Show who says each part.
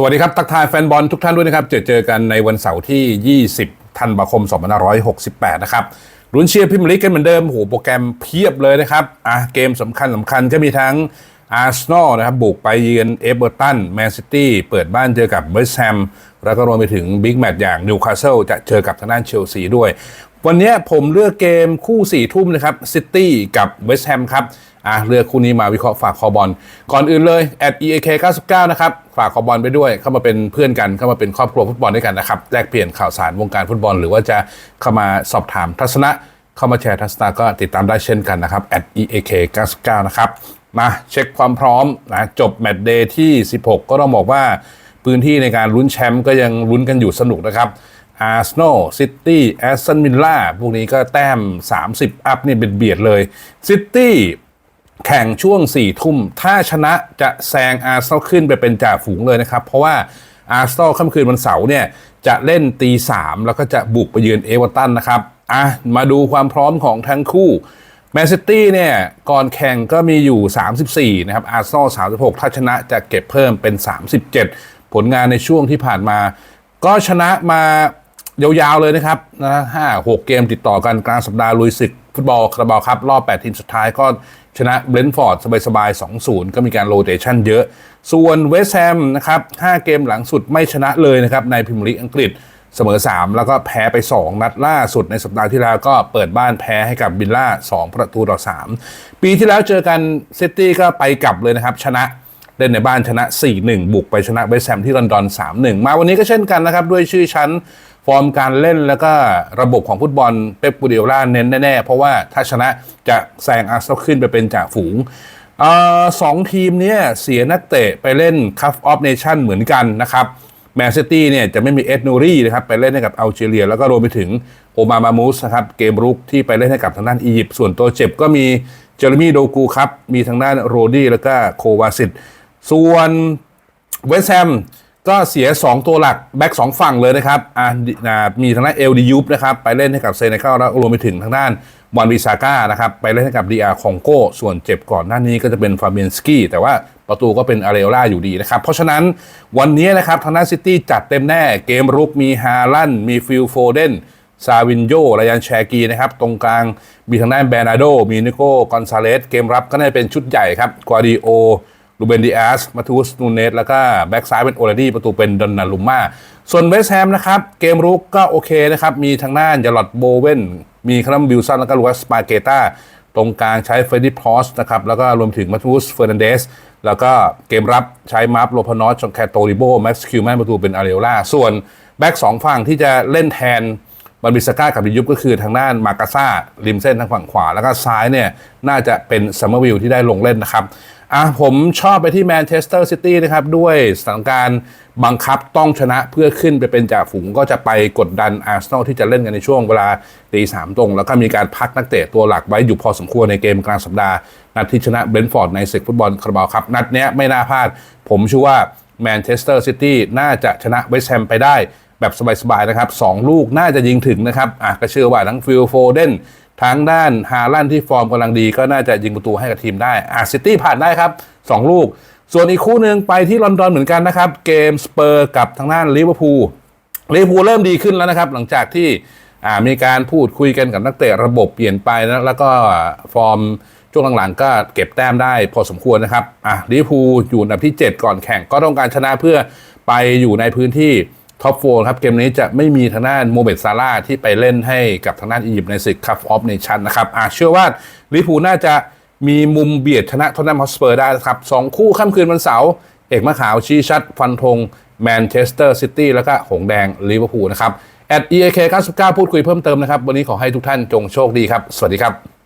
Speaker 1: สวัสดีครับทักทายแฟนบอลทุกท่านด้วยนะครับ เจอเจอกันในวันเสาร์ที่ 20 ธันวาคม 2568 นะครับลุ้นเชียร์พิมลิกกันเหมือนเดิมโหโปรแกรมเพียบเลยนะครับอะเกมสำคัญสำคัญก็มีทั้งอาร์เซนอลนะครับ บุกไปเยือนเอเวอร์ตันแมนซิตี้เปิดบ้านเจอกับเวสต์แฮมแล้วก็รวมไปถึงบิ๊กแมตช์อย่างนิวคาสเซิลจะเจอกับทางด้านเชลซีด้วย วันนี้ผมเลือกเกมคู่4ี่ทุ่มนะครับซิตี้กับเวสต์แฮมครับอะเลือกคู่นี้มาวิเคราะห์ฝากคอบอล ก่อนอื่นเลย at eak 99นะครับ ฝากคอบอลไปด้วย เข้ามาเป็นเพื่อนกัน เข้ามาเป็นครอบครัวฟุตบอลด้วยกันนะครับ แลกเปลี่ยนข่าวสารวงการฟุตบอล หรือว่าจะเข้ามาสอบถามทัศนะ เข้ามาแชร์ทัศนะก็ติดตามได้เช่นกันนะครับ at eak 99นะครับ มาเช็คความพร้อมนะจบแมตช์เดย์ที่ 16 ก็ต้องบอกว่าพื้นที่ในการลุ้นแชมป์ก็ยังลุ้นกันอยู่สนุกนะครับ อาร์เซนอลซิตี้แอสตันวิลล่าพวกนี้ก็แต้ม 30 อัพนี่เบียดเลยซิตี้แข่งช่วง4ี่ทุ่ม ถ้าชนะจะแซงอาร์เซนอลขึ้นไปเป็นจ่าฝูงเลยนะครับ เพราะว่าอาร์เซนอลค่ำคืนวันเสาร์เนี่ย จะเล่นตีสามแล้วก็จะบุกไปเยือนเอเวอร์ตันนะครับอะมาดูความพร้อมของทั้งคู่แมนซิตี้เนี่ย ก่อนแข่งก็มีอยู่ 34 นะครับอาร์เซนอล36 ถ้าชนะจะเก็บเพิ่มเป็น 37 ผลงานในช่วงที่ผ่านมา ก็ชนะมา ยาวๆเลยนะครับนะห้าหกเกมติดต่อกันกลางสัปดาห์ลุยศึก ฟุตบอลคาราบาวครับ รอบ 8 ทีมสุดท้ายก็ชนะเบรนท์ฟอร์ดสบายๆ 2-0 ก็มีการโรเตชันเยอะ ส่วนเวสต์แฮมนะครับ5เกมหลังสุดไม่ชนะเลยนะครับ ในพรีเมียร์ลีอังกฤษเสมอ 3 แล้วก็แพ้ไป 2 นัดล่าสุดในสัปดาห์ที่แล้วก็เปิดบ้านแพ้ให้กับบิลล่า 2 ประตูต่อ 3 ปีที่แล้วเจอกันซิตี้ก็ไปกลับเลยนะครับ ชนะเล่นในบ้านชนะ 4-1 บุกไปชนะเวสต์แฮมที่ลอนดอน 3-1 มาวันนี้ก็เช่นกันนะครับ ด้วยชื่อชั้น ฟอร์มการเล่นแล้วก็ระบบของฟุตบอลเป๊ปปูเดียล่าเน้นแน่ๆ เพราะว่าถ้าชนะจะแซงอาร์เซนอลขึ้นไปเป็นจ่าฝูงออสองทีมเนี่ยเสียนักเตะไปเล่นคัฟออฟเนชั่นเหมือนกันนะครับแมนซิตี้เนี่ยจะไม่มีเอ็ดนูรี่นะครับไปเล่นให้กับอัลจีเรีย แล้วก็รวมไปถึงโอมามามูสนะครับเกมรุกที่ไปเล่นให้กับทางด้านอียิปต์ส่วนตัวเจ็บก็มีเจอร์มี่โดกูครับ มีทางด้านโรดี้แล้วก็โควาซิตส่วนเวสแฮม ก็เสีย 2 ตัวหลัก แบ็กสองฝั่งเลยนะครับอ่าอ่ามีทางด้านเอลดิยูปนะครับ ไปเล่นให้กับเซเนกัลแล้วรวมไปถึงทางด้านมอนวิซาก้านะครับ ไปเล่นให้กับดีอาร์คองโกส่วนเจ็บก่อนหน้านี้ก็จะเป็นฟาเบียนสกี้แต่ว่าประตูก็เป็นอาเรโอล่าอยู่ดีนะครับ เพราะฉะนั้นวันนี้นะครับทางด้านซิตี้จัดเต็มแน่เกมรุกมีฮาลันมีฟิลโฟเดนซาวินโยรยันแชกีนะครับ ตรงกลางมีทางด้านแบรนาโด มีนิโก้กอนซาเลสเกมรับก็น่าจะเป็นชุดใหญ่ครับ กวาดิโอ ลูเบนดิอาสมาทูสนูเนสแล้วก็แบ็กซ้ายเป็นโอเลดี้ประตูเป็นดอนนาลุมมาส่วนเวสแฮมนะครับ เกมรุกก็โอเคนะครับ มีทางด้านยาลอดโบเวนมีคารัมบิลสันแล้วก็ลูคัสปาเกตาตรงกลางใช้เฟรดดี้พอสนะครับ แล้วก็รวมถึงมาทูสเฟอร์นันเดสแล้วก็เกมรับใช้มาร์ฟโลพานอสจงแคโตริโบแม็กซ์คิวแมนประตูเป็นอาเรโอล่าส่วนแบ็กสองฝั่งที่จะเล่นแทนบันบิสก้ากับดิยุบก็คือทางด้านมากาซ่าริมเส้นทางฝั่งขวา แล้วก็ซ้ายเนี่ยน่าจะเป็นซัมเมอร์วิลที่ได้ลงเล่นนะครับ อะผมชอบไปที่แมนเชสเตอร์ซิตี้นะครับ ด้วยสถานการณ์บังคับต้องชนะเพื่อขึ้นไปเป็นจ่าฝูงก็จะไปกดดันอาร์เซนอลที่จะเล่นกันในช่วงเวลาตีสามตรง แล้วก็มีการพักนักเตะตัวหลักไว้อยู่พอสมควรในเกมกลางสัปดาห์ นัดที่ชนะเบรนท์ฟอร์ดในศึกฟุตบอลคาราบาวครับ นัดเนี้ยไม่น่าพลาด ผมเชื่อว่าแมนเชสเตอร์ซิตี้น่าจะชนะเวสต์แฮมไปได้แบบสบายๆนะครับสองลูกน่าจะยิงถึงนะครับอะก็เชื่อว่าทั้งฟิลโฟเดน ทั้งด้านฮาลันที่ฟอร์มกำลังดีก็น่าจะยิงประตูให้กับทีมได้อะซิตี้ผ่านได้ครับ 2 ลูก ส่วนอีกคู่หนึ่งไปที่ลอนดอนเหมือนกันนะครับ เกมสเปอร์กับทางด้านลิเวอร์พูลลิเวอร์พูลเริ่มดีขึ้นแล้วนะครับ หลังจากที่มีการพูดคุยกันกับนักเตะระบบเปลี่ยนไปนะแล้วก็ฟอร์มช่วงหลังๆ ก็เก็บแต้มได้พอสมควรนะครับอะลิเวอร์พูลอยู่อันดับที่ 7 ก่อนแข่งก็ต้องการชนะเพื่อไปอยู่ในพื้นที่ ท็อปโฟครับ เกมนี้จะไม่มีทางด้านโมเมดซาร่าที่ไปเล่นให้กับทางด้านอียิปต์ในศึกคัพออฟเนชั่นนะครับอะเชื่อว่าลิพูน่าจะมีมุมเบียดชนะทอนนัมฮอสเปอร์ได้นะครับสองคู่ค่ำคืนวันเสาร์เอกมะขาวชี้ชัด ฟันธงแมนเชสเตอร์ซิตี้แล้วก็หงแดงลิเวอร์พูลนะครับแอด EAK 99พูดคุยเพิ่มเติมนะครับ วันนี้ขอให้ทุกท่านจงโชคดีครับ สวัสดีครับ